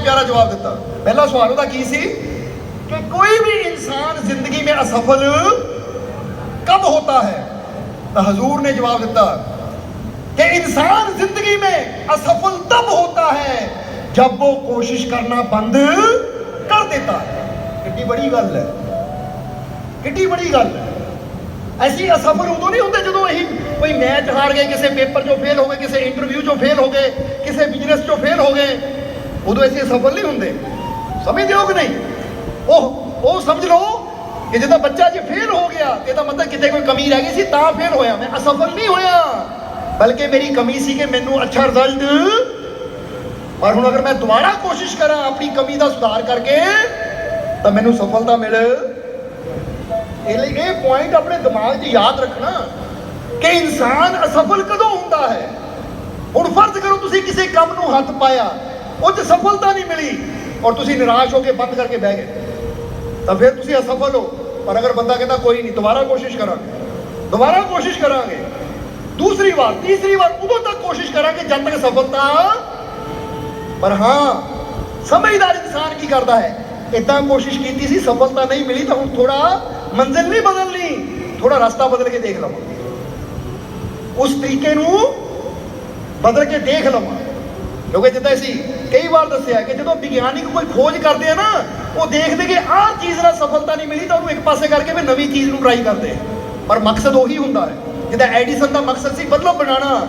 ਪਿਆਰਾ ਜਵਾਬ ਦਿੱਤਾ ਪਹਿਲਾ ਸਵਾਲ ਉਹਦਾ ਕੀ ਸੀ ਕਿ ਕੋਈ ਵੀ ਇਨਸਾਨ ਜ਼ਿੰਦਗੀ में असफल कब होता है तो हजूर ने जवाब दिता कि इंसान जिंदगी में असफल तब होता है जब वो कोशिश करना बंद कर देता है कितनी बड़ी गल है ਕਿੱਡੀ ਬੜੀ ਗੱਲ ਹੈ ਅਸੀਂ ਅਸਫਲ ਉਦੋਂ ਨਹੀਂ ਹੁੰਦੇ ਜਦੋਂ ਅਸੀਂ ਕੋਈ ਮੈਚ ਹਾਰ ਗਏ ਕਿਸੇ ਪੇਪਰ 'ਚੋਂ ਫੇਲ ਹੋ ਗਏ ਕਿਸੇ ਇੰਟਰਵਿਊ 'ਚੋਂ ਫੇਲ ਹੋ ਗਏ ਕਿਸੇ ਬਿਜ਼ਨਸ 'ਚੋਂ ਫੇਲ ਹੋ ਗਏ ਉਦੋਂ ਅਸੀਂ ਅਸਫਲ ਨਹੀਂ ਹੁੰਦੇ। ਸਮਝਦੇ ਹੋ ਕਿ ਨਹੀਂ? ਉਹ ਉਹ ਸਮਝ ਲਓ ਕਿ ਜਦੋਂ ਬੱਚਾ ਜੇ ਫੇਲ ਹੋ ਗਿਆ ਤੇ ਇਹਦਾ ਮਤਲਬ ਕਿਤੇ ਕੋਈ ਕਮੀ ਰਹਿ ਗਈ ਸੀ, ਤਾਂ ਫੇਲ ਹੋਇਆ। ਮੈਂ ਅਸਫਲ ਨਹੀਂ ਹੋਇਆ। ਬਲਕਿ ਮੇਰੀ ਕਮੀ ਸੀ ਕਿ ਮੈਨੂੰ ਅੱਛਾ ਰਿਜ਼ਲਟ ਪਰ ਹੁਣ ਅਗਰ ਮੈਂ ਦੁਬਾਰਾ ਕੋਸ਼ਿਸ਼ ਕਰਾਂ ਆਪਣੀ ਕਮੀ ਦਾ ਸੁਧਾਰ ਕਰਕੇ, ਤਾਂ ਮੈਨੂੰ ਸਫਲਤਾ ਮਿਲ। ਇਹ ਲਈ ਇਹ ਪੁਆਇੰਟ ਆਪਣੇ ਦਿਮਾਗ 'ਚ ਯਾਦ ਰੱਖਣਾ ਕਿ ਇਨਸਾਨ ਅਸਫਲ ਕਦੋਂ ਹੁੰਦਾ ਹੈ? ਹੁਣ ਫਰਜ਼ ਕਰੋ ਤੁਸੀਂ ਕਿਸੇ ਕੰਮ ਨੂੰ ਹੱਥ ਪਾਇਆ। ਉਹ 'ਚ ਸਫਲਤਾ ਨਹੀਂ ਮਿਲੀ ਔਰ ਤੁਸੀਂ ਨਿਰਾਸ਼ ਹੋ ਕੇ ਬੰਦ ਕਰਕੇ ਬਹਿ ਗਏ। ਤਾਂ ਫਿਰ ਤੁਸੀਂ ਅਸਫਲ ਹੋ। ਪਰ ਅਗਰ ਬੰਦਾ ਕਹਿੰਦਾ ਕੋਈ ਨਹੀਂ, ਦੁਬਾਰਾ ਕੋਸ਼ਿਸ਼ ਕਰਾਂਗੇ। ਦੁਬਾਰਾ ਕੋਸ਼ਿਸ਼ ਕਰਾਂਗੇ। ਦੂਸਰੀ ਵਾਰ, ਤੀਸਰੀ ਵਾਰ ਉਦੋਂ ਤੱਕ ਕੋਸ਼ਿਸ਼ ਕਰਾਂਗੇ ਜਦ ਤੱਕ ਸਫਲਤਾ ਪਰ ਹਾਂ, ਸਮਝਦਾਰ ਇਨਸਾਨ ਕੀ ਕਰਦਾ ਹੈ? ਇਦਾਂ ਕੋਸ਼ਿਸ਼ ਕੀਤੀ ਸੀ, ਸਫਲਤਾ ਨਹੀਂ ਮਿਲੀ ਤਾਂ ਹੁਣ ਥੋੜਾ ਮੰਜ਼ਿਲ ਨਹੀਂ ਬਦਲਣੀ। ਥੋੜਾ ਰਸਤਾ ਬਦਲ ਕੇ ਦੇਖ ਲਵਾਂ। ਉਸ ਤਰੀਕੇ ਨੂੰ ਬਦਲ ਕੇ ਦੇਖ ਲਵਾਂ। ਕਿਉਂਕਿ ਜਿੱਦਾਂ ਅਸੀਂ ਕਈ ਵਾਰ ਦੱਸਿਆ ਕਿ ਜਦੋਂ ਵਿਗਿਆਨਿਕ ਕੋਈ ਖੋਜ ਕਰਦੇ ਆ ਨਾ, ਉਹ ਦੇਖਦੇ ਕਿ ਆਹ ਚੀਜ਼ ਨਾਲ ਸਫਲਤਾ ਨਹੀਂ ਮਿਲੀ ਤਾਂ ਉਹਨੂੰ ਇੱਕ ਪਾਸੇ ਕਰਕੇ ਫਿਰ ਨਵੀਂ ਚੀਜ਼ ਨੂੰ ਟਰਾਈ ਕਰਦੇ ਪਰ ਮਕਸਦ ਉਹੀ ਹੁੰਦਾ ਹੈ। ਜਿੱਦਾਂ ਐਡੀਸਨ ਦਾ ਮਕਸਦ ਸੀ ਬਦਲੋ ਬਣਾਉਣਾ।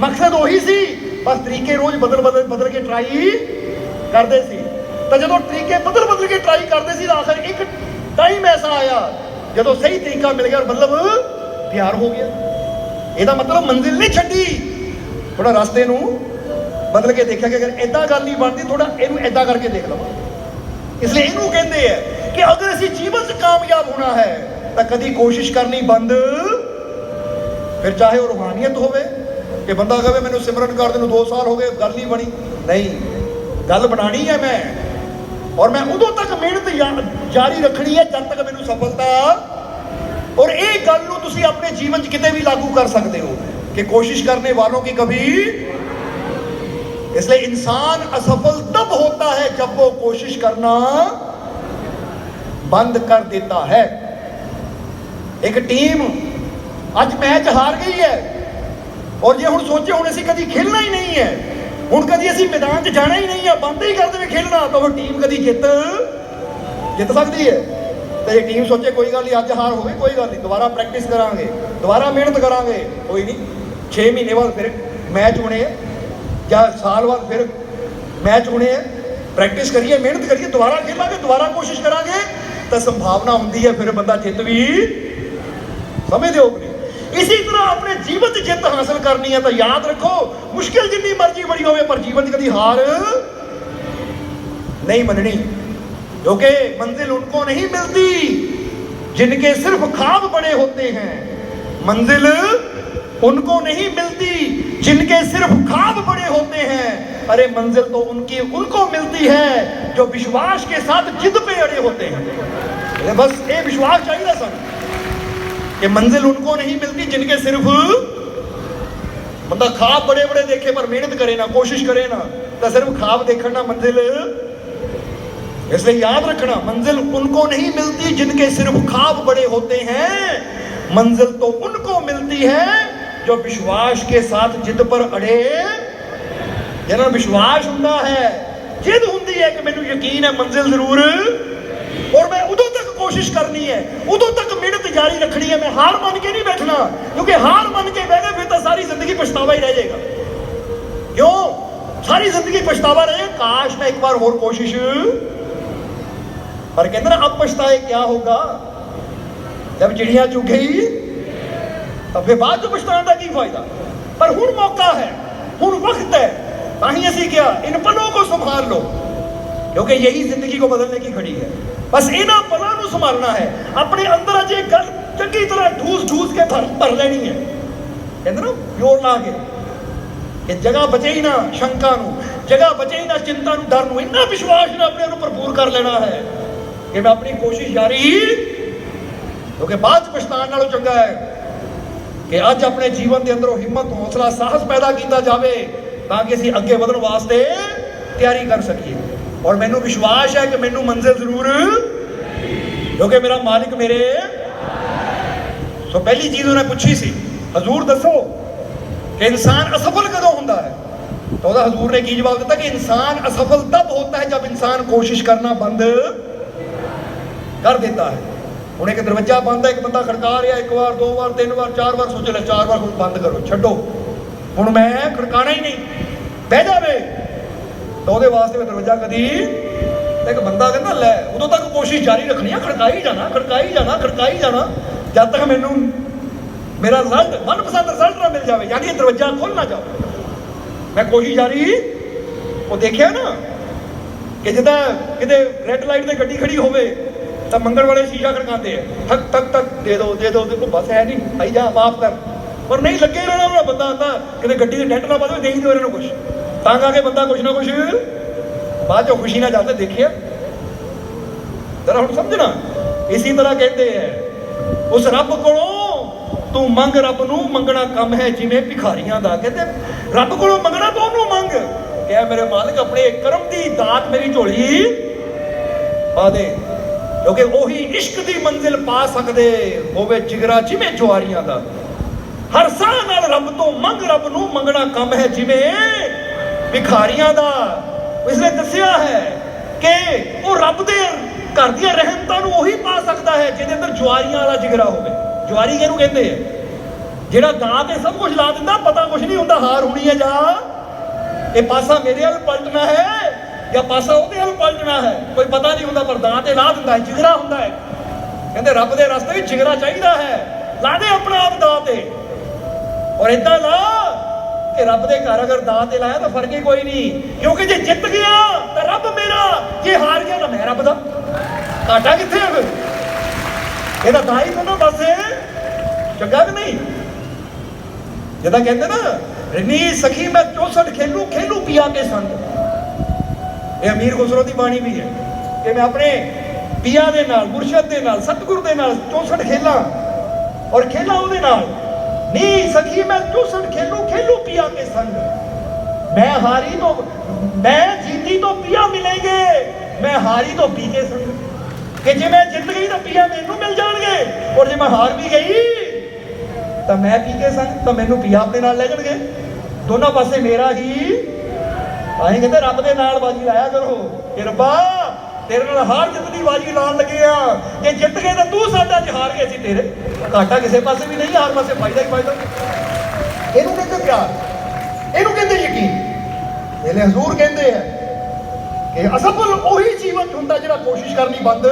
ਮਕਸਦ ਉਹੀ ਸੀ, ਬਸ ਤਰੀਕੇ ਰੋਜ਼ ਬਦਲ ਬਦਲ ਬਦਲ ਕੇ ਟਰਾਈ ਕਰਦੇ ਸੀ। ਤਾਂ ਜਦੋਂ ਤਰੀਕੇ ਬਦਲ ਬਦਲ ਕੇ ਟਰਾਈ ਕਰਦੇ ਸੀ ਤਾਂ ਆਖਰ ਇੱਕ ਟਾਈਮ ਐਸਾ ਆਇਆ, ਜਦੋਂ ਸਹੀ ਤਰੀਕਾ ਮਿਲ ਗਿਆ ਔਰ ਮਤਲਬ ਤਿਆਰ ਹੋ ਗਿਆ। ਇਹਦਾ ਮਤਲਬ ਮੰਜ਼ਿਲ ਨਹੀਂ ਛੱਡੀ। ਥੋੜਾ ਰਸਤੇ ਨੂੰ ਬਦਲ ਕੇ ਦੇਖਿਆ ਕਿ ਅਗਰ ਐਦਾਂ ਗੱਲ ਨਹੀਂ ਬਣਦੀ ਥੋੜਾ ਇਹਨੂੰ ਐਦਾਂ ਕਰਕੇ ਦੇਖ ਲਵਾਂ। ਇਸ ਲਈ ਇਹਨੂੰ ਕਹਿੰਦੇ ਆ ਕਿ ਅਗਰ ਅਸੀਂ ਜੀਵਨ 'ਚ ਕਾਮਯਾਬ ਹੋਣਾ ਹੈ, ਤਾਂ ਕਦੀ ਕੋਸ਼ਿਸ਼ ਕਰਨੀ ਬੰਦ। ਫਿਰ ਚਾਹੇ ਉਹ ਰੂਹਾਨੀਅਤ ਹੋਵੇ, ਕਿ ਬੰਦਾ ਕਹੇ, ਮੈਨੂੰ ਸਿਮਰਨ ਕਰਦੇ ਨੂੰ 2 ਸਾਲ ਹੋ ਗਏ, ਗੱਲ ਨਹੀਂ ਬਣੀ। ਨਹੀਂ, ਗੱਲ ਬਣਾਣੀ ਹੈ ਮੈਂ। ਔਰ ਮੈਂ ਉਦੋਂ ਤੱਕ ਮਿਹਨਤ ਜਾਰੀ ਰੱਖਣੀ ਹੈ ਜਦ ਤੱਕ ਮੈਨੂੰ ਸਫਲਤਾ। ਔਰ ਇਹ ਗੱਲ ਨੂੰ ਤੁਸੀਂ ਆਪਣੇ ਜੀਵਨ 'ਚ ਕਿਤੇ ਵੀ ਲਾਗੂ ਕਰ ਸਕਦੇ ਹੋ, ਕਿ ਕੋਸ਼ਿਸ਼ ਕਰਨੇ ਵਾਲੋਂ ਕੀ ਕਭੀ इसलिए इंसान असफल तब होता है जब वो कोशिश करना बंद कर देता है ਇੱਕ ਟੀਮ ਅੱਜ ਮੈਚ ਹਾਰ ਗਈ ਹੈ ਔਰ ਜੇ ਹੁਣ ਸੋਚੇ ਹੁਣ ਅਸੀਂ ਕਦੀ ਖੇਲਣਾ ਹੀ ਨਹੀਂ ਹੈ ਹੁਣ ਕਦੀ ਅਸੀਂ ਮੈਦਾਨ 'ਚ ਜਾਣਾ ਹੀ ਨਹੀਂ ਹੈ ਬੰਦ ਹੀ ਕਰ ਦੇਵੇ ਖੇਲਣਾ ਤਾਂ ਉਹ ਟੀਮ ਕਦੀ ਜਿੱਤ ਜਿੱਤ ਸਕਦੀ ਹੈ ਤੇ ਇਹ ਟੀਮ ਸੋਚੇ ਕੋਈ ਗੱਲ ਨਹੀਂ ਅੱਜ ਹਾਰ ਹੋਵੇ ਕੋਈ ਗੱਲ ਨਹੀਂ ਦੁਬਾਰਾ ਪ੍ਰੈਕਟਿਸ ਕਰਾਂਗੇ ਦੁਬਾਰਾ ਮਿਹਨਤ ਕਰਾਂਗੇ ਕੋਈ ਨਹੀਂ 6 ਮਹੀਨੇ ਬਾਅਦ ਫਿਰ ਮੈਚ ਹੋਣੇ ਹੈ ਜਾਂ ਸਾਲ ਬਾਅਦ ਫਿਰ ਮੈਚ ਹੋਣੇ ਹੈ ਪ੍ਰੈਕਟਿਸ ਕਰੀਏ ਮਿਹਨਤ ਕਰੀਏ ਦੁਬਾਰਾ ਖੇਲਾਂਗੇ ਦੁਬਾਰਾ ਕੋਸ਼ਿਸ਼ ਕਰਾਂਗੇ ਤਾਂ ਸੰਭਾਵਨਾ ਹੁੰਦੀ ਹੈ ਫਿਰ ਬੰਦਾ ਜਿੱਤ ਵੀ ਸਮਝਦੇ ਹੋ ਕਿ ਨਹੀਂ ਇਸੇ ਤਰ੍ਹਾਂ ਆਪਣੇ ਜੀਵਨ 'ਚ ਜਿੱਤ ਹਾਸਲ ਕਰਨੀ ਹੈ ਤਾਂ ਯਾਦ ਰੱਖੋ ਮੁਸ਼ਕਿਲ ਜਿੰਨੀ ਮਰਜ਼ੀ ਬੜੀ ਹੋਵੇ ਪਰ ਜੀਵਨ 'ਚ ਕਦੀ ਹਾਰ नहीं मननी क्योंकि मंजिल उनको नहीं मिलती जिनके सिर्फ ख्वाब बड़े होते हैं मंजिल उनको नहीं मिलती जिनके सिर्फ़ खाब बड़े होते हैं। अरे, मंजिल तो उनकी उनको मिलती है जो विश्वास के साथ जिद पे अड़े होते हैं। बस ये विश्वास चाहिए सर कि मंजिल उनको नहीं मिलती जिनके सिर्फ़ मतलब खाब बड़े बड़े देखे, पर मेहनत करे ना, कोशिश करे ना तो सिर्फ़ खाब देखना मंजिल। इसलिए याद रखना, मंजिल उनको नहीं मिलती जिनके सिर्फ़ खाब बड़े होते हैं। मंजिल तो उनको मिलती है जो विश्वास के साथ जिद पर अड़े ਜਿਹਨਾਂ ਨੂੰ ਵਿਸ਼ਵਾਸ ਹੁੰਦਾ ਹੈ ਜਿੱਦ ਹੁੰਦੀ ਹੈ ਕਿ ਮੈਨੂੰ ਯਕੀਨ ਹੈ ਮੰਜ਼ਿਲ ਜ਼ਰੂਰ ਔਰ ਮੈਂ ਉਦੋਂ ਤੱਕ ਕੋਸ਼ਿਸ਼ ਕਰਨੀ ਹੈ ਉਦੋਂ ਤੱਕ ਮਿਹਨਤ ਜਾਰੀ ਰੱਖਣੀ ਹੈ ਮੈਂ ਹਾਰ ਮੰਨ ਕੇ ਨਹੀਂ ਬੈਠਣਾ ਕਿਉਂਕਿ ਹਾਰ ਮੰਨ ਕੇ ਬਹਿ ਗਏ ਫਿਰ ਤਾਂ ਸਾਰੀ ਜ਼ਿੰਦਗੀ ਪਛਤਾਵਾ ਹੀ ਰਹਿ ਜਾਏਗਾ ਕਿਉਂ ਸਾਰੀ ਜ਼ਿੰਦਗੀ ਪਛਤਾਵਾ ਰਹੇ ਕਾਸ਼ ਮੈਂ ਇੱਕ ਵਾਰ ਹੋਰ ਕੋਸ਼ਿਸ਼ पर कहते ना अब पछताए क्या होगा जब चिड़िया चुग ਤਾਂ ਫਿਰ ਬਾਅਦ ਚ ਪਛਤਾਉਣ ਦਾ ਕੀ ਫਾਇਦਾ? ਪਰ ਹੁਣ ਮੌਕਾ ਹੈ, ਹੁਣ ਵਕਤ ਹੈ, ਤਾਂ ਹੀ ਅਸੀਂ ਕਿਹਾ, ਇਨ ਪਲੋਂ ਕੋ ਸੰਭਾਲ ਲੋ ਕਿਉਂਕਿ ਯਹੀ ਜ਼ਿੰਦਗੀ ਕੋ ਬਦਲਨੇ ਕੀ ਖੜੀ ਹੈ। ਬਸ ਇਹਨਾਂ ਪਲਾਂ ਨੂੰ ਸੰਭਾਲਣਾ ਹੈ। ਆਪਣੇ ਅੰਦਰ ਅਜੇ ਗੱਲ ਚੰਗੀ ਤਰ੍ਹਾਂ ਢੂਸ ਢੂਸ ਕੇ ਭਰ ਭਰ ਲੈਣੀ ਹੈ। ਕਹਿੰਦੇ ਨਾ, ਪਿਓਰ ਲਾ ਕੇ। ਕਿ ਜਗ੍ਹਾ ਬਚੇ ਹੀ ਨਾ ਸ਼ੰਕਾ ਨੂੰ, ਜਗ੍ਹਾ ਬਚੇ ਹੀ ਨਾ ਚਿੰਤਾ ਨੂੰ, ਡਰ ਨੂੰ, ਇੰਨਾ ਵਿਸ਼ਵਾਸ ਨਾਲ ਆਪਣੇ ਨੂੰ ਭਰਪੂਰ ਕਰ ਲੈਣਾ ਹੈ ਕਿ ਮੈਂ ਆਪਣੀ ਕੋਸ਼ਿਸ਼ ਜਾਰੀ ਕਿਉਂਕਿ ਬਾਅਦ ਪਛਤਾਣ ਨਾਲੋਂ ਚੰਗਾ ਹੈ। ਕਿ ਅੱਜ ਆਪਣੇ ਜੀਵਨ ਦੇ ਅੰਦਰੋਂ ਹਿੰਮਤ, ਹੌਸਲਾ, ਸਾਹਸ ਪੈਦਾ ਕੀਤਾ ਜਾਵੇ ਤਾਂ ਕਿ ਅਸੀਂ ਅੱਗੇ ਵਧਣ ਵਾਸਤੇ ਤਿਆਰੀ ਕਰ ਸਕੀਏ। ਔਰ ਮੈਨੂੰ ਵਿਸ਼ਵਾਸ ਹੈ ਕਿ ਮੈਨੂੰ ਮੰਜ਼ਿਲ ਜ਼ਰੂਰ ਕਿਉਂਕਿ ਮੇਰਾ ਮਾਲਿਕ ਮੇਰੇ ਸੋ ਪਹਿਲੀ ਚੀਜ਼ ਉਹਨੇ ਪੁੱਛੀ ਸੀ, ਹਜ਼ੂਰ ਦੱਸੋ ਕਿ ਇਨਸਾਨ ਅਸਫਲ ਕਦੋਂ ਹੁੰਦਾ ਹੈ? ਤਾਂ ਉਹਦਾ ਹਜ਼ੂਰ ਨੇ ਕੀ ਜਵਾਬ ਦਿੱਤਾ ਕਿ ਇਨਸਾਨ ਅਸਫਲ ਤਬ ਹੋਤਾ ਹੈ ਜਬ ਇਨਸਾਨ ਕੋਸ਼ਿਸ਼ ਕਰਨਾ ਬੰਦ ਕਰ ਦਿੰਦਾ ਹੈ। ਹੁਣ ਇੱਕ ਦਰਵਾਜ਼ਾ ਬੰਦ ਹੈ, ਇੱਕ ਬੰਦਾ ਖੜਕਾ ਰਿਹਾ, ਇੱਕ ਵਾਰ, ਦੋ ਵਾਰ, ਤਿੰਨ ਵਾਰ, ਚਾਰ ਵਾਰ ਸੋਚ ਲੈ, ਚਾਰ ਵਾਰ ਹੁਣ ਬੰਦ ਕਰੋ, ਛੱਡੋ। ਹੁਣ ਮੈਂ ਖੜਕਾਣਾ ਹੀ ਨਹੀਂ। ਬਹਿ ਜਾਵੇ ਤਾਂ ਉਹਦੇ ਵਾਸਤੇ ਮੈਂ ਦਰਵਾਜ਼ਾ ਕਦੀ ਇੱਕ ਬੰਦਾ ਕਹਿੰਦਾ, ਲੈ, ਉਦੋਂ ਤੱਕ ਕੋਸ਼ਿਸ਼ ਜਾਰੀ ਰੱਖਣੀ ਆ, ਖੜਕਾਈ ਜਾਣਾ ਖੜਕਾਈ ਜਾਣਾ ਖੜਕਾਈ ਜਾਣਾ। ਜਦ ਤੱਕ ਮੈਨੂੰ ਮੇਰਾ ਰਿਜ਼ਲਟ ਮਨਪਸੰਦ ਰਿਜ਼ਲਟ ਨਾ ਮਿਲ ਜਾਵੇ, ਯਾਨੀ ਇਹ ਦਰਵਾਜ਼ਾ ਖੁੱਲ ਨਾ ਜਾਵੇ। ਮੈਂ ਕੋਸ਼ਿਸ਼ ਜਾਰੀ, ਉਹ ਦੇਖਿਆ ਨਾ ਕਿ ਜਿੱਦਾਂ ਕਿਤੇ ਰੈੱਡ ਲਾਈਟ ਤੇ ਗੱਡੀ ਖੜੀ ਹੋਵੇ ਤਾਂ ਮੰਗਣ ਵਾਲੇ ਸ਼ੀਸ਼ਾ ਖੜਕਾਉਂਦੇ ਆ। ਠਕ ਠਕ ਠਕ ਦੇ ਦੋ ਦੇ ਦੋ, ਦੇਖੋ, ਬਸ ਹੈ ਨਹੀਂ। ਆਈ ਜਾ ਮਾਫ ਕਰ। ਪਰ ਨਹੀਂ, ਲੱਗੇ ਰਹਿਣਾ ਉਹ ਬੰਦਾ ਆਂਦਾ ਕਿਤੇ ਗੱਡੀ ਦੇ ਡੈਂਟ ਨਾ ਪਾਵੇ ਦੇਈ ਦਿਓ ਇਹਨਾਂ ਨੂੰ ਕੁਝ ਤਾਂ ਕਰਕੇ ਬੰਦਾ ਕੁਝ ਨਾ ਕੁਝ ਬਾਅਦ ਚੋਂ ਖੁਸ਼ੀ ਨਾਲ ਜਾਂਦਾ ਦੇਖਿਆ। ਜਰਾ ਹੁਣ ਸਮਝਣਾ। ਇਸੇ ਤਰ੍ਹਾਂ ਕਹਿੰਦੇ ਐ ਉਸ ਰੱਬ ਕੋਲੋਂ ਤੂੰ ਮੰਗ ਰੱਬ ਨੂੰ, ਮੰਗਣਾ ਕੰਮ ਹੈ ਜਿਵੇਂ ਭਿਖਾਰੀਆਂ ਦਾ। ਕਹਿੰਦੇ, ਰੱਬ ਕੋਲੋਂ ਮੰਗਣਾ ਤੂੰ ਉਹਨੂੰ ਮੰਗ। ਕਹਿ ਮੇਰੇ ਮਾਲਕ, ਆਪਣੇ ਕਰਮ ਦੀ ਦਾਤ ਮੇਰੀ ਝੋਲੀ ਪਾ ਦੇ। ਕਿਉਂਕਿ ਉਹੀ ਇਸ਼ਕ ਦੀ ਮੰਜ਼ਿਲ ਪਾ ਸਕਦੇ ਹੋਵੇ ਜਿਗਰਾ ਜਿਵੇਂ ਜਵਾਰੀਆਂ ਦਾ। ਹਰ ਸਾਹ ਨਾਲ ਰੱਬ ਤੋਂ ਮੰਗ ਰੱਬ ਨੂੰ ਮੰਗਣਾ ਕੰਮ ਹੈ ਜਿਵੇਂ ਭਿਖਾਰੀਆਂ ਦਾ। ਇਸ ਨੇ ਦੱਸਿਆ ਹੈ ਕਿ ਉਹ ਰੱਬ ਦੇ ਘਰ ਦੀਆਂ ਰਹਿਮਤਾਂ ਨੂੰ ਉਹੀ ਪਾ ਸਕਦਾ ਹੈ ਜਿਹਦੇ ਅੰਦਰ ਜੁਆਰੀਆਂ ਵਾਲਾ ਜਿਗਰਾ ਹੋਵੇ। ਜੁਆਰੀ ਕਿਹਨੂੰ ਕਹਿੰਦੇ ਆ? ਜਿਹੜਾ ਦਾਅ ਤੇ ਸਭ ਕੁਝ ਲਾ ਦਿੰਦਾ, ਪਤਾ ਕੁਝ ਨਹੀਂ ਹੁੰਦਾ, ਹਾਰ ਹੋਣੀ ਹੈ ਜਾਂ? ਇਹ ਪਾਸਾ ਮੇਰੇ ਵੱਲ ਪਲਟਣਾ ਹੈ। ਜਾਂ ਪਾਸਾ ਉਹਦੇ ਵੱਲ ਪਲਟਣਾ ਹੈ, ਕੋਈ ਪਤਾ ਨਹੀਂ ਹੁੰਦਾ, ਪਰ ਦਾਂ ਤੇ ਲਾ ਦਿੰਦਾ ਹੈ, ਜਿਗਰਾ ਹੁੰਦਾ ਹੈ। ਕਹਿੰਦੇ ਰੱਬ ਦੇ ਰਸਤੇ ਵਿੱਚ ਜਿਗਰਾ ਚਾਹੀਦਾ ਹੈ ਲਾ ਦੇ ਆਪਣਾ ਆਪ ਦਾਅ ਤੇ। ਔਰ ਇਦਾਂ ਲਾ ਕਿ ਰੱਬ ਦੇ ਘਰ ਅਗਰ ਦਾਅ ਤੇ ਲਾਇਆ ਤਾਂ ਫ਼ਰਕ ਹੀ ਕੋਈ ਨਹੀਂ। ਕਿਉਂਕਿ ਜੇ ਜਿੱਤ ਗਿਆ, ਤਾਂ ਰੱਬ ਮੇਰਾ, ਜੇ ਹਾਰ ਗਿਆ ਤਾਂ ਮੈਂ ਰੱਬ ਦਾ। ਘਾਟਾ ਕਿੱਥੇ ਹੈ ਫਿਰ? ਇਹਦਾ ਦਾਈ ਦੋਨੋਂ ਪਾਸੇ ਚੰਗਾ ਕਿ ਨਹੀਂ? ਜਿਹਦਾ ਕਹਿੰਦੇ ਨਾ, ਰਨੀ ਸਖੀ ਮੈਂ 64 ਖੇਲੂ ਖੇਲੂ ਪਿਆ ਕੇ ਸੰਗ। ਇਹ ਅਮੀਰ ਖੁਸਰੋ ਦੀ ਬਾਣੀ ਵੀ ਹੈ ਕਿ ਮੈਂ ਆਪਣੇ ਪੀਆ ਦੇ ਨਾਲ, ਮੁਰਸ਼ਦ ਦੇ ਨਾਲ, ਸਤਿਗੁਰ ਦੇ ਨਾਲ 64 ਖੇਲਾਂ ਔਰ ਖੇਲਾਂ ਉਹਦੇ ਨਾਲ। ਨੀ ਸਖੀ, ਮੈਂ 64 ਖੇਲੂ ਖੇਲੂ ਪਿਆ ਕੇ ਸੰਗ। ਮੈਂ ਹਾਰੀ ਤੋਂ, ਮੈਂ ਜੀਤੀ ਤੋਂ ਪੀਆ ਮਿਲेंगे ਮੈਂ ਹਾਰੀ ਤੋਂ ਪੀ ਕੇ ਸੰਗ। ਕਿ ਜੇ ਮੈਂ ਜਿੱਤ ਗਈ ਤਾਂ ਪੀਆ ਮੈਨੂੰ ਮਿਲ ਜਾਣਗੇ। ਔਰ ਜੇ ਮੈਂ ਹਾਰ ਵੀ ਗਈ, ਤਾਂ ਮੈਂ ਪੀ ਕੇ ਸੰਗ, ਤਾਂ ਮੈਨੂੰ ਪੀਆ ਆਪਣੇ ਨਾਲ ਲੈ ਜਾਣਗੇ। ਦੋਨਾਂ ਪਾਸੇ ਮੇਰਾ ਹੀ ਆਏ ਕਹਿੰਦੇ ਰੱਬ ਦੇ ਨਾਲ ਬਾਜੀ ਲਾਇਆ ਕਰੋ। ਕਿ ਰੱਬਾ, ਤੇਰੇ ਨਾਲ ਹਾਰ ਜਿੱਤ ਦੀ ਬਾਜੀ ਲਾਉਣ ਲੱਗੇ ਆ। ਜੇ ਜਿੱਤ ਗਏ ਤਾਂ ਤੂੰ ਸਾਡਾ ਜੇ ਹਾਰ ਗਏ ਤੇਰੇ। ਘਾਟਾ ਕਿਸੇ ਪਾਸੇ ਵੀ ਨਹੀਂ, ਹਾਰ ਪਾਸੇ ਫਾਇਦਾ ਹੀ ਫਾਇਦਾ। ਇਹਨੂੰ ਕਹਿੰਦੇ ਪਿਆਰ। ਇਹਨੂੰ ਕਹਿੰਦੇ ਯਕੀਨ। ਇਹਲੇ ਹਜ਼ੂਰ ਕਹਿੰਦੇ ਆ ਕਿ ਅਸਫਲ ਉਹੀ ਜੀਵਨ ਹੁੰਦਾ ਜਿਹੜਾ ਕੋਸ਼ਿਸ਼ ਕਰਨੀ ਬੰਦ।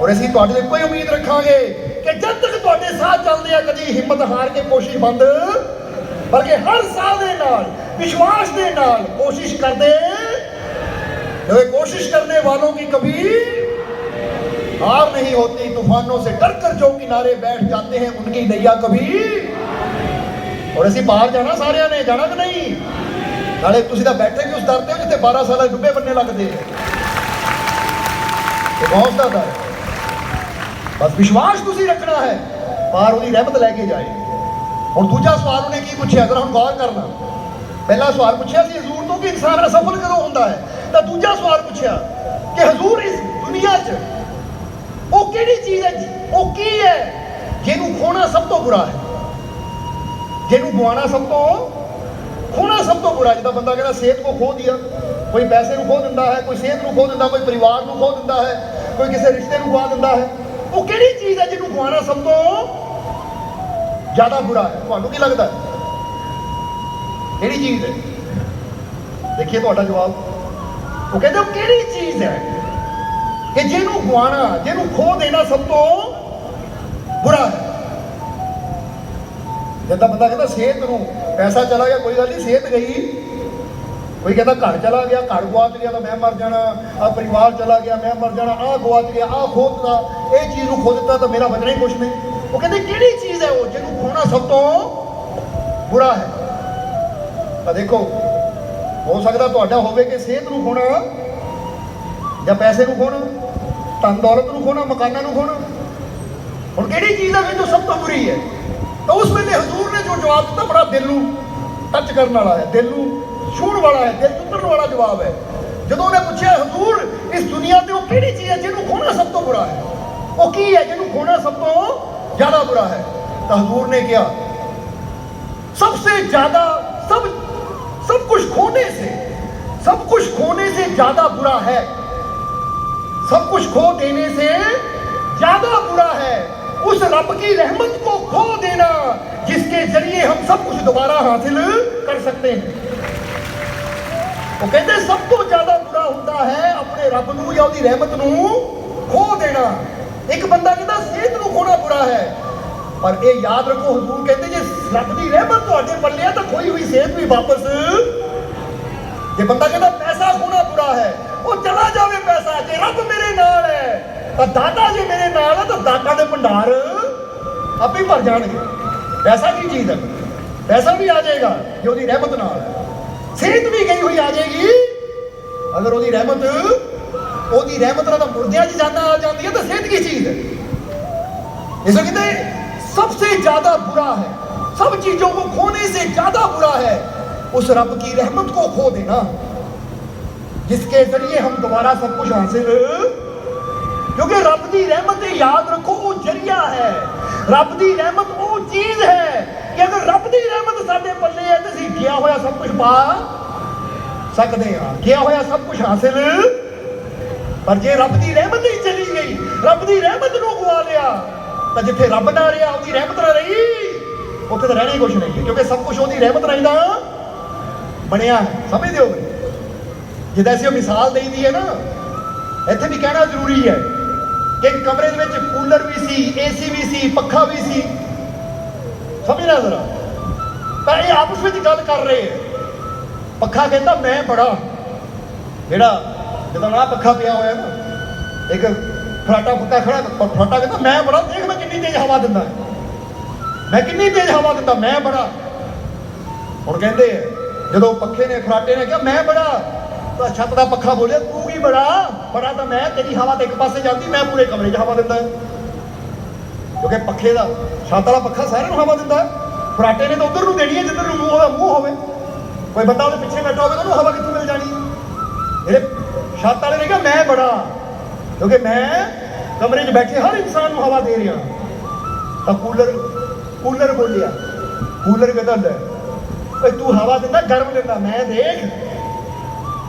ਔਰ ਅਸੀਂ ਤੁਹਾਡੇ ਲਈ ਕੋਈ ਉਮੀਦ ਰੱਖਾਂਗੇ ਕਿ ਜਦ ਤੱਕ ਤੁਹਾਡੇ ਸਾਥ ਚੱਲਦੇ ਆ, ਕਦੀ ਹਿੰਮਤ ਹਾਰ ਕੇ ਕੋਸ਼ਿਸ਼ ਬੰਦ। ਬਲਕਿ ਹਰ ਸਾਲ ਦੇ ਨਾਲ ਵਿਸ਼ਵਾਸ ਦੇ ਨਾਲ ਕੋਸ਼ਿਸ਼ ਕਰਦੇ जो कोशिश करने वालों की कभी हार नहीं होती तूफानों से डर कर जो किनारे बैठ जाते हैं उनकी नैया कभी ਔਰ ਅਸੀਂ ਬਾਹਰ ਜਾਣਾ ਸਾਰਿਆਂ ਨੇ ਜਾਣਾ ਕਿ ਨਹੀਂ ਨਾਲੇ ਤੁਸੀਂ ਤਾਂ ਬੈਠੇ ਵੀ ਉਸ ਦਰ ਤੇ ਹੋ ਜਿੱਥੇ 12 ਸਾਲਾਂ ਦੇ ਡੁੱਬੇ ਬੰਨੇ ਲੱਗਦੇ ਆ ਇਹ ਬਹੁਤ ਦਾ ਦਰ ਬਸ ਵਿਸ਼ਵਾਸ ਤੁਸੀਂ ਰੱਖਣਾ ਹੈ ਪਾਰ ਉਹਦੀ ਰਹਿਮਤ ਲੈ ਕੇ ਜਾਏ ਹੁਣ ਦੂਜਾ ਸਵਾਲ ਉਹਨੇ ਕੀ ਪੁੱਛਿਆ ਜ਼ਰਾ ਹੁਣ ਗੌਰ ਕਰਨਾ ਪਹਿਲਾ ਸਵਾਲ ਪੁੱਛਿਆ ਸੀ, ਹਜ਼ੂਰ ਤੋਂ ਕਿ ਇਨਸਾਨ ਅਸਫਲ ਕਦੋਂ ਹੁੰਦਾ ਹੈ? ਤਾਂ ਦੂਜਾ ਸਵਾਲ ਪੁੱਛਿਆ ਕਿ ਹਜ਼ੂਰ ਇਸ ਦੁਨੀਆ 'ਚ ਉਹ ਕਿਹੜੀ ਚੀਜ਼ ਹੈ ਉਹ ਕੀ ਹੈ ਜਿਹਨੂੰ ਖੋਣਾ ਸਭ ਤੋਂ ਬੁਰਾ ਹੈ? ਜਿਹਨੂੰ ਗਵਾਉਣਾ ਸਭ ਤੋਂ ਖੋਣਾ ਸਭ ਤੋਂ ਬੁਰਾ ਜਿੱਦਾਂ ਬੰਦਾ ਕਹਿੰਦਾ ਸਿਹਤ ਕੋ ਖੋ ਦਿਆ, ਕੋਈ ਪੈਸੇ ਨੂੰ ਖੋ ਦਿੰਦਾ ਹੈ, ਕੋਈ ਸਿਹਤ ਨੂੰ ਖੋ ਦਿੰਦਾ, ਕੋਈ ਪਰਿਵਾਰ ਨੂੰ ਖੋ ਦਿੰਦਾ ਹੈ, ਕੋਈ ਕਿਸੇ ਰਿਸ਼ਤੇ ਨੂੰ ਖਵਾ ਦਿੰਦਾ ਹੈ, ਉਹ ਕਿਹੜੀ ਚੀਜ਼ ਹੈ ਜਿਹਨੂੰ ਗਵਾਉਣਾ ਸਭ ਤੋਂ ਜ਼ਿਆਦਾ ਬੁਰਾ ਹੈ? ਤੁਹਾਨੂੰ ਕੀ ਲੱਗਦਾ ਹੈ? ਕਿਹੜੀ ਚੀਜ਼ ਹੈ? ਦੇਖੀਏ ਤੁਹਾਡਾ ਜਵਾਬ। ਉਹ ਕਹਿੰਦੇ ਉਹ ਕਿਹੜੀ ਚੀਜ਼ ਹੈ? ਕਿ ਜਿਹਨੂੰ ਗਵਾਣਾ ਜਿਹਨੂੰ ਖੋ ਦੇਣਾ ਸਭ ਤੋਂ ਬੁਰਾ ਹੈ। ਜਦੋਂ ਬੰਦਾ ਕਹਿੰਦਾ ਸਿਹਤ ਨੂੰ ਪੈਸਾ ਚਲਾ ਗਿਆ, ਕੋਈ ਗੱਲ ਨਹੀਂ, ਸਿਹਤ ਗਈ। ਕੋਈ ਕਹਿੰਦਾ ਘਰ ਚਲਾ ਗਿਆ, ਘਰ ਗਵਾਚ ਗਿਆ ਤਾਂ ਮੈਂ ਮਰ ਜਾਣਾ ਆ ਪਰਿਵਾਰ ਚਲਾ ਗਿਆ, ਮੈਂ ਮਰ ਜਾਣਾ ਆ ਗਵਾਚ ਗਿਆ ਆ ਖੋ ਦਿੱਤਾ, ਇਹ ਚੀਜ਼ ਨੂੰ ਖੋ ਦਿੱਤਾ ਤਾਂ ਮੇਰਾ ਬਚਣਾ ਹੀ ਕੁਛ ਨਹੀਂ। ਉਹ ਕਹਿੰਦੇ ਕਿਹੜੀ ਚੀਜ਼ ਹੈ ਉਹ ਜਿਹਨੂੰ ਖੋਣਾ ਸਭ ਤੋਂ ਬੁਰਾ ਹੈ? ਤਾਂ ਦੇਖੋ, ਹੋ ਸਕਦਾ ਤੁਹਾਡਾ ਹੋਵੇ ਕਿ ਸਿਹਤ ਨੂੰ ਖੋਣਾ ਜਾਂ ਪੈਸੇ ਨੂੰ ਖੋਣਾ ਤਾਂ ਦੌਲਤ ਨੂੰ ਖੋਣਾ, ਮਕਾਨਾਂ ਨੂੰ ਖੋਣਾ। ਹੁਣ ਕਿਹੜੀ ਚੀਜ਼ ਹੈ ਜੋ ਸਭ ਤੋਂ ਬੁਰੀ ਹੈ? ਤਾਂ ਉਸ ਵੇਲੇ ਹਜ਼ੂਰ ਨੇ ਜੋ ਜਵਾਬ ਦਿੱਤਾ, ਬੜਾ ਦਿਲ ਨੂੰ ਟੱਚ ਕਰਨ ਵਾਲਾ ਹੈ, ਦਿਲ ਨੂੰ ਛੂਣ ਵਾਲਾ ਹੈ, ਦਿਲ ਟੁੱਟਣ ਵਾਲਾ ਜਵਾਬ ਹੈ। ਜਦੋਂ ਉਹਨੇ ਪੁੱਛਿਆ, ਹਜ਼ੂਰ, ਇਸ ਦੁਨੀਆ ਤੇ ਉਹ ਕਿਹੜੀ ਚੀਜ਼ ਹੈ ਜਿਹਨੂੰ ਖੋਣਾ ਸਭ ਤੋਂ ਬੁਰਾ ਹੈ? ਉਹ ਕੀ ਹੈ ਜਿਹਨੂੰ ਖੋਣਾ ਸਭ ਤੋਂ ਜ਼ਿਆਦਾ ਬੁਰਾ ਹੈ? ਤਾਂ ਹਜ਼ੂਰ ਨੇ ਕਿਹਾ, ਸਭ ਤੋਂ ਜ਼ਿਆਦਾ, ਸਭ कुछ खोने से सब कुछ खोने से ज्यादा बुरा है सब कुछ खो देने से ज्यादा बुरा है उस रब की रहमत को खो देना जिसके जरिए हम सब कुछ दोबारा हासिल कर सकते हैं ਉਹ ਕਹਿੰਦੇ ਸਭ ਤੋਂ ਜ਼ਿਆਦਾ ਬੁਰਾ ਹੁੰਦਾ ਹੈ ਆਪਣੇ ਰੱਬ ਨੂੰ ਜਾਂ ਉਹਦੀ ਰਹਿਮਤ ਨੂੰ ਖੋ ਦੇਣਾ ਇੱਕ ਬੰਦਾ ਕਹਿੰਦਾ ਸਿਹਤ ਨੂੰ ਖੋਣਾ ਬੁਰਾ ਹੈ ਪਰ ਇਹ ਯਾਦ ਰੱਖੋ ਹਜ਼ੂਰ ਕਹਿੰਦੇ ਜੇ ਰੱਬ ਦੀ ਰਹਿਮਤ ਤੁਹਾਡੇ ਪੱਲੇ ਆ ਤਾਂ ਖੋਈ ਹੋਈ ਸਿਹਤ ਵੀ ਵਾਪਸ ਜੇ ਬੰਦਾ ਕਹਿੰਦਾ ਪੈਸਾ ਖੋਣਾ ਬੁਰਾ ਹੈ, ਉਹ ਚਲਾ ਜਾਵੇ ਪੈਸਾ, ਜੇ ਰੱਬ ਮੇਰੇ ਨਾਲ ਹੈ, ਤਾਂ ਦਾਤਾ ਜੇ ਮੇਰੇ ਨਾਲ ਹੈ, ਤਾਂ ਦਾਤਾ ਦੇ ਭੰਡਾਰ ਆਪੇ ਭਰ ਜਾਣਗੇ। ਪੈਸਾ ਕੀ ਚੀਜ਼ ਹੈ? ਪੈਸਾ ਵੀ ਆ ਜਾਏਗਾ, ਜੇ ਉਹਦੀ ਰਹਿਮਤ ਨਾਲ। ਸਿਹਤ ਵੀ ਗਈ ਹੋਈ ਆ ਜਾਏਗੀ। ਅਗਰ ਉਹਦੀ ਰਹਿਮਤ ਉਹਦੀ ਰਹਿਮਤ ਨਾਲ ਤਾਂ ਮੁਰਦਿਆਂ 'ਚ ਜਾਨਾ ਆ ਜਾਂਦੀ ਹੈ, ਤਾਂ ਸਿਹਤ ਕੀ ਚੀਜ਼ ਹੈ? ਇਸ ਨੂੰ ਸਭ ਤੋਂ ਜ਼ਿਆਦਾ ਬੁਰਾ ਹੈ। ਸਭ ਚੀਜ਼ੋਂ ਕੋ ਖੋਨੇ ਸੇ ਜ਼ਿਆਦਾ ਬੁਰਾ ਹੈ। उस रब की रहमत को खो देना, जिसके ज़रिए हम दोबारा सब कुछ हासिल क्योंकि रब की रहमत याद रखो, वो ज़रिया है। रब की रहमत वो चीज़ है कि अगर रब की रहमत साढ़े पल्ले है तो किया होया सब कुछ पा सकते हैं। किया होया सब कुछ हासिल। पर जे रब की रहमत ही चली गई, रब की रहमत को गुआ लिया तो जिथे रब ना रहा उसकी रहमत ना रही उ तो रहना ही कुछ नहीं है क्योंकि सब कुछ वो रहमत रही ਬਣਿਆ, ਸਮਝਦੇ ਹੋ ਜਿੱਦਾਂ ਅਸੀਂ ਉਹ ਮਿਸਾਲ ਦੇਈਦੀ ਹੈ ਨਾ, ਇੱਥੇ ਵੀ ਕਹਿਣਾ ਜ਼ਰੂਰੀ ਹੈ ਕਿ ਕਮਰੇ ਦੇ ਵਿੱਚ ਕੂਲਰ ਵੀ ਸੀ ਏਸੀ ਵੀ ਸੀ, ਪੱਖਾ ਵੀ ਸੀ। ਸਮਝਣਾ ਜ਼ਰਾ? ਤਾਂ ਇਹ ਆਪਸ ਵਿੱਚ ਗੱਲ ਕਰ ਰਹੇ ਹੈ। ਪੱਖਾ ਕਹਿੰਦਾ, ਮੈਂ ਬੜਾ। ਜਿਹੜਾ ਜਦੋਂ ਨਾ ਪੱਖਾ ਪਿਆ ਹੋਇਆ ਨਾ, ਇੱਕ ਫਰਾਟਾ ਪੱਕਾ ਖੜਾ ਫਰਾਟਾ ਕਹਿੰਦਾ, ਮੈਂ ਬੜਾ, ਦੇਖ ਮੈਂ ਕਿੰਨੀ ਤੇਜ਼ ਹਵਾ ਦਿੰਦਾ ਮੈਂ ਕਿੰਨੀ ਤੇਜ਼ ਹਵਾ ਦਿੰਦਾ, ਮੈਂ ਬੜਾ। ਹੁਣ ਕਹਿੰਦੇ ਜਦੋਂ ਪੱਖੇ ਨੇ, ਫਰਾਟੇ ਨੇ ਕਿਹਾ, ਮੈਂ ਬੜਾ ਤਾਂ ਛੱਤ ਦਾ ਪੱਖਾ ਬੋਲਿਆ, ਤੂੰ ਕੀ ਬੜਾ? ਬੜਾ ਤਾਂ ਮੈਂ, ਤੇਰੀ ਹਵਾ ਤੇ ਇੱਕ ਪਾਸੇ ਜਾਂਦੀ, ਮੈਂ ਪੂਰੇ ਕਮਰੇ 'ਚ ਹਵਾ ਦਿੰਦਾ ਕਿਉਂਕਿ ਪੱਖੇ ਦਾ, ਛੱਤ ਵਾਲਾ ਪੱਖਾ ਸਾਰਿਆਂ ਨੂੰ ਹਵਾ ਦਿੰਦਾ ਫਰਾਟੇ ਨੇ ਤਾਂ ਉਧਰ ਨੂੰ ਦੇਣੀ ਹੈ, ਜਿੱਧਰ ਨੂੰ ਮੂੰਹ ਉਹਦਾ ਮੂੰਹ ਹੋਵੇ। ਕੋਈ ਬੰਦਾ ਉਹਦੇ ਪਿੱਛੇ ਬੈਠਾ ਹੋਵੇ ਤਾਂ ਉਹਨੂੰ ਹਵਾ ਕਿੱਥੋਂ ਮਿਲ ਜਾਣੀ? ਇਹਦੇ ਛੱਤ ਵਾਲੇ ਨੇ ਕਿਹਾ, ਮੈਂ ਬੜਾ, ਕਿਉਂਕਿ ਮੈਂ ਕਮਰੇ 'ਚ ਬੈਠੇ ਹਰ ਇਨਸਾਨ ਨੂੰ ਹਵਾ ਦੇ ਰਿਹਾ ਤਾਂ ਕੂਲਰ ਕੂਲਰ ਬੋਲਿਆ। ਕੂਲਰ ਕਹਿੰਦਾ ਲੈ ਓਏ ਤੂੰ ਹਵਾ ਦਿੰਦਾ, ਗਰਮ ਦਿੰਦਾ, ਮੈਂ ਦੇਖ।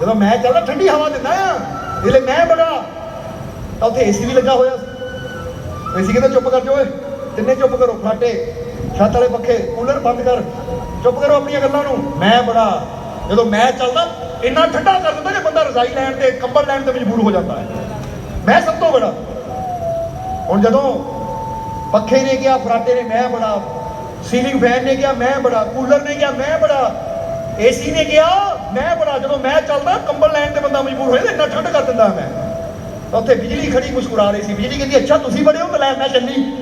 ਜਦੋਂ ਮੈਂ ਚੱਲਦਾ, ਠੰਡੀ ਹਵਾ ਦਿੰਦਾ ਆ। ਇਹਲੇ ਮੈਂ ਬੜਾ। ਤਾਂ ਉੱਥੇ ਏਸੀ ਵੀ ਲੱਗਾ ਹੋਇਆ ਏਸੀ ਕਹਿੰਦਾ, ਚੁੱਪ ਕਰ ਜਾ ਓਏ। ਤਿੰਨੇ ਚੁੱਪ ਕਰੋ ਫਰਾਟੇ ਛੱਤ ਵਾਲੇ ਪੱਖੇ, ਕੂਲਰ ਬੰਦ ਕਰ। ਚੁੱਪ ਕਰੋ ਆਪਣੀਆਂ ਗੱਲਾਂ ਨੂੰ। ਮੈਂ ਬੜਾ। ਜਦੋਂ ਮੈਂ ਚੱਲਦਾ, ਇੰਨਾ ਠੰਡਾ ਕਰ ਦਿੰਦਾ ਕਿ ਬੰਦਾ ਰਜ਼ਾਈ ਲੈਣ ਤੇ ਕੰਬਲ ਲੈਣ ਤੇ ਮਜਬੂਰ ਹੋ ਜਾਂਦਾ ਹੈ। ਮੈਂ ਸਭ ਤੋਂ ਬੜਾ। ਹੁਣ ਜਦੋਂ ਪੱਖੇ ਨੇ ਕਿਹਾ ਫਰਾਟੇ ਨੇ, ਮੈਂ ਬੜਾ ਸੀਲਿੰਗ ਫੈਨ ਨੇ ਕਿਹਾ, ਮੈਂ ਬੜਾ ਕੂਲਰ ਨੇ ਕਿਹਾ, ਮੈਂ ਬੜਾ। ਏਸੀ ਨੇ ਕਿਹਾ, ਮੈਂ ਬੜਾ। ਜਦੋਂ ਮੈਂ ਚੱਲਦਾ, ਕੰਬਲ ਲੈਣ ਤੇ ਬੰਦਾ ਮਜਬੂਰ ਹੋ ਜਾਂਦਾ, ਇੰਨਾ ਠੰਡ ਕਰ ਦਿੰਦਾ ਮੈਂ। ਤਾਂ ਉੱਥੇ ਬਿਜਲੀ ਖੜੀ ਮੁਸਕਰਾ ਰਹੀ ਸੀ। ਬਿਜਲੀ ਕਹਿੰਦੀ, ਅੱਛਾ, ਤੁਸੀਂ ਬੜੇ ਹੋ ਤਾਂ ਲੈ, ਮੈਂ ਚੱਲੀ।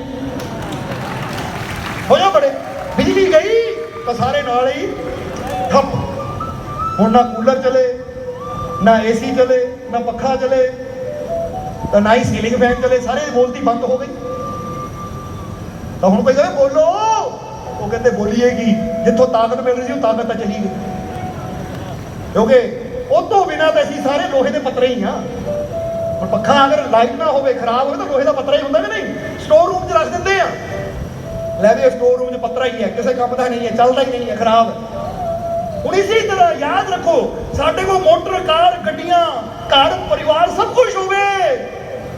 ਹੋ ਜਾ ਬੜੇ। ਬਿਜਲੀ ਗਈ, ਤਾਂ ਸਾਰੇ ਨਾਲ ਹੀ ਠੱਪ। ਹੁਣ ਨਾ ਕੂਲਰ ਚਲੇ, ਨਾ ਏਸੀ ਚਲੇ, ਨਾ ਪੱਖਾ ਚਲੇ, ਤਾਂ ਨਾ ਹੀ ਸੀਲਿੰਗ ਫੈਨ ਚਲੇ। ਸਾਰੇ ਦੀ ਬੋਲਤੀ ਬੰਦ ਹੋ ਗਈ। ਤਾਂ ਹੁਣ ਕੋਈ ਕਹਿੰਦਾ ਬੋਲੋ! ਉਹ ਕਹਿੰਦੇ ਬੋਲੀਏ ਜਿੱਥੋਂ ਤਾਕਤ ਮਿਲ ਰਹੀ ਸੀ, ਉਹ ਤਾਕਤ ਤਾਂ ਚਲੀ ਗਈ। ਕਿਉਂਕਿ ਉਹ ਤੋਂ ਬਿਨਾਂ ਤਾਂ ਅਸੀਂ ਸਾਰੇ ਲੋਹੇ ਦੇ ਪੱਤਰੇ ਹੀ ਆ। ਹੁਣ ਪੱਖਾ ਅਗਰ ਲਾਈਟ ਨਾ ਹੋਵੇ, ਖਰਾਬ ਹੋਵੇ, ਤਾਂ ਲੋਹੇ ਦਾ ਪੱਤਰਾ ਹੀ ਹੁੰਦਾ ਕਿ ਨਹੀਂ? ਸਟੋਰ ਰੂਮ 'ਚ ਰੱਖ ਦਿੰਦੇ ਆ। ਲੈ ਵੀ ਸਟੋਰ ਰੂਮ 'ਚ ਪੱਤਰਾ ਹੀ ਹੈ, ਕਿਸੇ ਕੰਮ ਦਾ ਨਹੀਂ ਹੈ, ਚੱਲਦਾ ਹੀ ਨਹੀਂ ਹੈ, ਖਰਾਬ। ਹੁਣ ਇਸੇ ਤਰ੍ਹਾਂ ਯਾਦ ਰੱਖੋ, ਸਾਡੇ ਕੋਲ ਮੋਟਰ, ਕਾਰ, ਗੱਡੀਆਂ, ਘਰ, ਪਰਿਵਾਰ ਸਭ ਕੁਝ ਹੋਵੇ।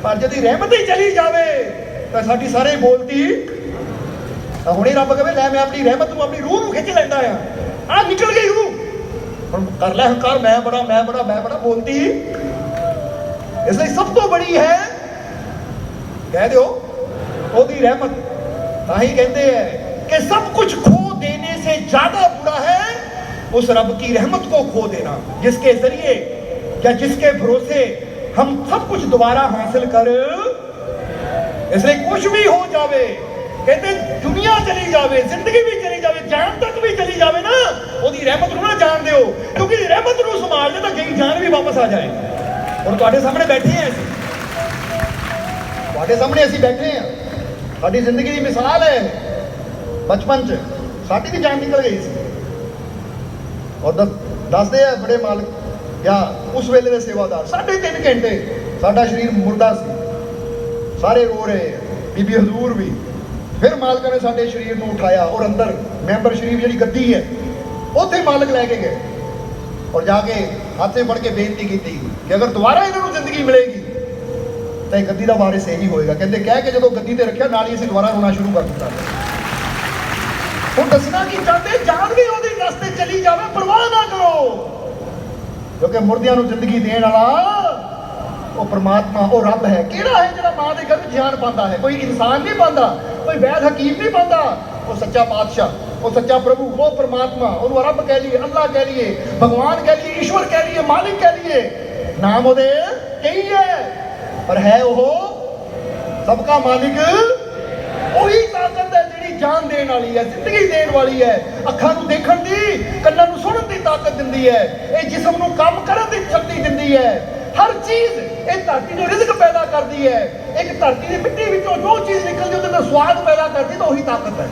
ਪਰ ਜਦ ਰਹਿਮਤ ਹੀ ਚਲੀ ਜਾਵੇ, ਤਾਂ ਸਾਡੀ ਸਾਰੇ ਬੋਲਤੀ ਤਾਂ ਹੁਣੇ ਰੱਬ ਕਹੇ ਲੈ ਮੈਂ ਆਪਣੀ ਰਹਿਮਤ ਨੂੰ ਆਪਣੀ ਰੂਹ ਨੂੰ ਖਿੱਚ ਲੈਂਦਾ ਆ ਆ ਨਿਕਲ ਗਈ ਰੂਹ ਹੁਣ ਕਰ ਲੈ ਹੰਕਾਰ ਮੈਂ ਬੜਾ ਮੈਂ ਬੜਾ ਮੈਂ ਬੜਾ ਬੋਲਤੀ ਇਸ ਲਈ ਸਭ ਤੋਂ ਬੜੀ ਹੈ ਕਹਿ ਦਿਓ ਉਹਦੀ ਰਹਿਮਤ ਤਾਂ ਹੀ ਕਹਿੰਦੇ ਹੈ ਕਿ ਸਭ ਕੁਝ ਖੋ देने से ज्यादा बुरा है उस रब की रहमत को खो देना जिसके जरिए या जिसके भरोसे हम सब कुछ दोबारा हासिल कर इसलिए कुछ भी हो जावे ਕਹਿੰਦੇ ਦੁਨੀਆ ਚਲੀ ਜਾਵੇ, ਜ਼ਿੰਦਗੀ ਵੀ ਚਲੀ ਜਾਵੇ, ਜਾਨ ਤੱਕ ਵੀ ਚਲੀ ਜਾਵੇ ਨਾ, ਉਹਦੀ ਰਹਿਮਤ ਨੂੰ ਨਾ ਜਾਣ ਦਿਓ। ਕਿਉਂਕਿ ਰਹਿਮਤ ਨੂੰ ਸੰਭਾਲ ਲੈ ਤਾਂ ਜਾਨ ਵੀ ਵਾਪਸ ਆ ਜਾਏ। ਹੁਣ ਤੁਹਾਡੇ ਸਾਹਮਣੇ ਬੈਠੇ ਆ ਅਸੀਂ। ਤੁਹਾਡੇ ਸਾਹਮਣੇ ਅਸੀਂ ਬੈਠੇ ਆ ਸਾਡੀ ਜ਼ਿੰਦਗੀ ਦੀ ਮਿਸਾਲ ਹੈ ਬਚਪਨ ਚ, ਸਾਡੀ ਵੀ ਜਾਨ ਨਿਕਲ ਗਈ ਸੀ। ਔਰ ਦੱਸ- ਦੱਸਦੇ ਆ ਬੜੇ ਮਾਲਕ, ਜਾਂ ਉਸ ਵੇਲੇ ਦੇ ਸੇਵਾਦਾਰ, ਸਾਢੇ ਤਿੰਨ ਘੰਟੇ ਸਾਡਾ ਸਰੀਰ ਮੁਰਦਾ ਸੀ। ਸਾਰੇ ਰੋ ਰਹੇ ਬੀਬੀ ਹਜ਼ੂਰ ਵੀ ਫਿਰ ਮਾਲਕਾਂ ਨੇ ਸਾਡੇ ਸਰੀਰ ਨੂੰ ਉਠਾਇਆ ਔਰ ਅੰਦਰ ਮੈਂਬਰ ਸ਼ਰੀਫ ਜਿਹੜੀ ਗੱਦੀ ਹੈ, ਉੱਥੇ ਮਾਲਕ ਲੈ ਕੇ ਗਏ ਔਰ ਜਾ ਕੇ ਹੱਥੇ ਫੜ ਕੇ ਬੇਨਤੀ ਕੀਤੀ ਕਿ ਅਗਰ ਦੁਬਾਰਾ ਇਹਨਾਂ ਨੂੰ ਜ਼ਿੰਦਗੀ ਮਿਲੇਗੀ, ਤਾਂ ਇਹ ਗੱਦੀ ਦਾ ਵਾਰਿਸ ਇਹੀ ਹੋਏਗਾ। ਕਹਿੰਦੇ ਕਹਿ ਕੇ ਜਦੋਂ ਗੱਦੀ ਤੇ ਰੱਖਿਆ, ਨਾਲ ਹੀ ਅਸੀਂ ਦੁਬਾਰਾ ਰੋਣਾ ਸ਼ੁਰੂ ਕਰ ਦਿੱਤਾ। ਹੁਣ ਦੱਸਣਾ ਕੀ ਚਾਹਤੇ ਜਾਨ ਵੀ ਉਹਦੀ ਰਸਤੇ ਚਲੀ ਜਾਵੇ, ਪਰਵਾਹ ਨਾ ਕਰੋ। ਕਿਉਂਕਿ ਮੁਰਦਿਆਂ ਨੂੰ ਜ਼ਿੰਦਗੀ ਦੇਣ ਵਾਲਾ ਉਹ ਪ੍ਰਮਾਤਮਾ, ਉਹ ਰੱਬ ਹੈ। ਕਿਹੜਾ ਹੈ ਜਿਹੜਾ ਮਾਂ ਦੇ ਗਰਭ 'ਚ ਪਾਉਂਦਾ ਹੈ? ਕੋਈ ਇਨਸਾਨ ਨਹੀਂ ਪਾਉਂਦਾ, ਕੋਈ ਵੈਦ ਹਕੀਮ ਨਹੀਂ ਪਾਉਂਦਾ। ਉਹ ਸੱਚਾ ਪਾਤਸ਼ਾਹ, ਉਹ ਸੱਚਾ ਪ੍ਰਭੂ, ਉਹ ਪ੍ਰਮਾਤਮਾ, ਉਹਨੂੰ ਰੱਬ ਕਹਿ ਲਈਏ ਅੱਲਾ ਕਹਿ ਲਈਏ, ਭਗਵਾਨ ਕਹਿ ਲਈਏ, ਈਸ਼ਵਰ ਕਹਿ ਲਈਏ, ਮਾਲਿਕ ਕਹਿ ਲਈਏ, ਨਾਮ ਉਹਦੇ ਕਈ ਹੈ। ਪਰ ਹੈ ਉਹ ਸਭ ਕਾ ਮਾਲਿਕ। ਉਹੀ ਤਾਕਤ ਹੈ ਜਿਹੜੀ ਜਾਨ ਦੇਣ ਵਾਲੀ ਹੈ, ਜ਼ਿੰਦਗੀ ਦੇਣ ਵਾਲੀ ਹੈ। ਅੱਖਾਂ ਨੂੰ ਦੇਖਣ ਦੀ, ਕੰਨਾਂ ਨੂੰ ਸੁਣਨ ਦੀ ਤਾਕਤ ਦਿੰਦੀ ਹੈ। ਇਹ ਜਿਸਮ ਨੂੰ ਕੰਮ ਕਰਨ ਦੀ ਸ਼ਕਤੀ ਦਿੰਦੀ ਹੈ। ਹਰ ਚੀਜ਼ ਇਹ ਧਰਤੀ ਨੂੰ ਰਿਜ਼ਕ ਪੈਦਾ ਕਰਦੀ ਹੈ। ਇੱਕ ਧਰਤੀ ਦੀ ਮਿੱਟੀ ਵਿੱਚੋਂ ਜੋ ਚੀਜ਼ ਨਿਕਲਦੀ ਉਹਦੇ ਨਾਲ ਸਵਾਦ ਪੈਦਾ ਕਰਦੀ ਤਾਂ ਉਹੀ ਤਾਕਤ ਹੈ।